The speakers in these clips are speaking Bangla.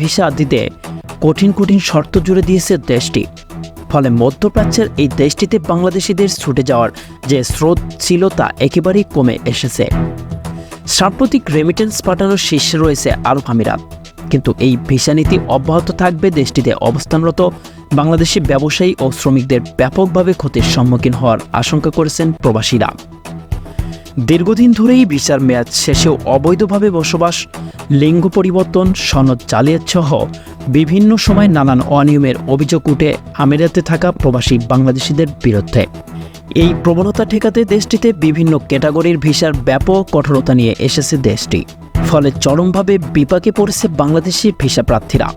ভিসা দিতে কঠিন কঠিন শর্ত জুড়ে দিয়েছে দেশটি। ফলে মধ্যপ্রাচ্যের এই দেশটিতে বাংলাদেশিদের ছুটে যাওয়ার যে স্রোত ছিল তা একেবারেই কমে এসেছে। সাম্প্রতিক রেমিটেন্স পাঠানোর শীর্ষে রয়েছে আরব আমিরাত। কিন্তু এই ভিসা নীতি অব্যাহত থাকবে দেশটিতে অবস্থানরত বাংলাদেশি ব্যবসায়ী ও শ্রমিকদের ব্যাপকভাবে ক্ষতির সম্মুখীন হওয়ার আশঙ্কা করেছেন প্রবাসীরা। দীর্ঘদিন ধরেই ভিসার মেয়াদ শেষেও অবৈধভাবে বসবাস লিঙ্গ পরিবর্তন সনদ জালিয়াত সহ বিভিন্ন সময় নানান অনিয়মের অভিযোগ উঠে আমিরাতে থাকা প্রবাসী বাংলাদেশিদের বিরুদ্ধে। এই প্রবণতা ঠেকাতে দেশটিতে বিভিন্ন ক্যাটাগরির ভিসার ব্যাপক কঠোরতা নিয়ে এসেছে দেশটি, ফলে চরমভাবে বিপাকে পড়েছে বাংলাদেশি ভিসা প্রার্থীরা।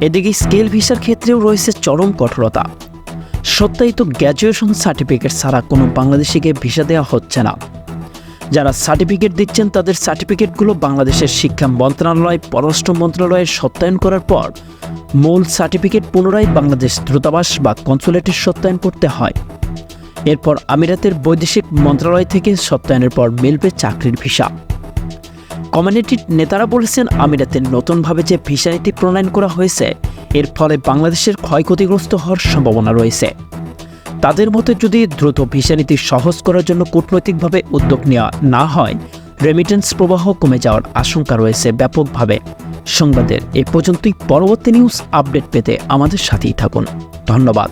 এদিকে স্কেল ভিসার ক্ষেত্রেও রয়েছে চরম কঠোরতা। সত্যায়িত গ্র্যাজুয়েশন সার্টিফিকেট ছাড়া কোনো বাংলাদেশিকে ভিসা দেওয়া হচ্ছে না। যারা সার্টিফিকেট দিচ্ছেন, তাদের সার্টিফিকেটগুলো বাংলাদেশের শিক্ষা মন্ত্রণালয়, পররাষ্ট্র মন্ত্রণালয়ের সত্যায়ন করার পর মূল সার্টিফিকেট পুনরায় বাংলাদেশ দূতাবাস বা কনসুলেটের সত্যায়ন করতে হয়। এরপর আমিরাতের বৈদেশিক মন্ত্রণালয় থেকে সত্যায়নের পর মিলবে চাকরির ভিসা। কমিউনিটির নেতারা বলেছেন আমিরাতের নতুনভাবে যে ভিসা নীতি প্রণয়ন করা হয়েছে, এর ফলে বাংলাদেশের ক্ষয়ক্ষতিগ্রস্ত হওয়ার সম্ভাবনা রয়েছে। তাদের মতে যদি দ্রুত ভিসা নীতি সহজ করার জন্য কূটনৈতিকভাবে উদ্যোগ নেওয়া না হয় রেমিটেন্স প্রবাহ কমে যাওয়ার আশঙ্কা রয়েছে ব্যাপকভাবে। সংবাদের এ পর্যন্তই পরবর্তী নিউজ আপডেট পেতে আমাদের সাথেই থাকুন। ধন্যবাদ।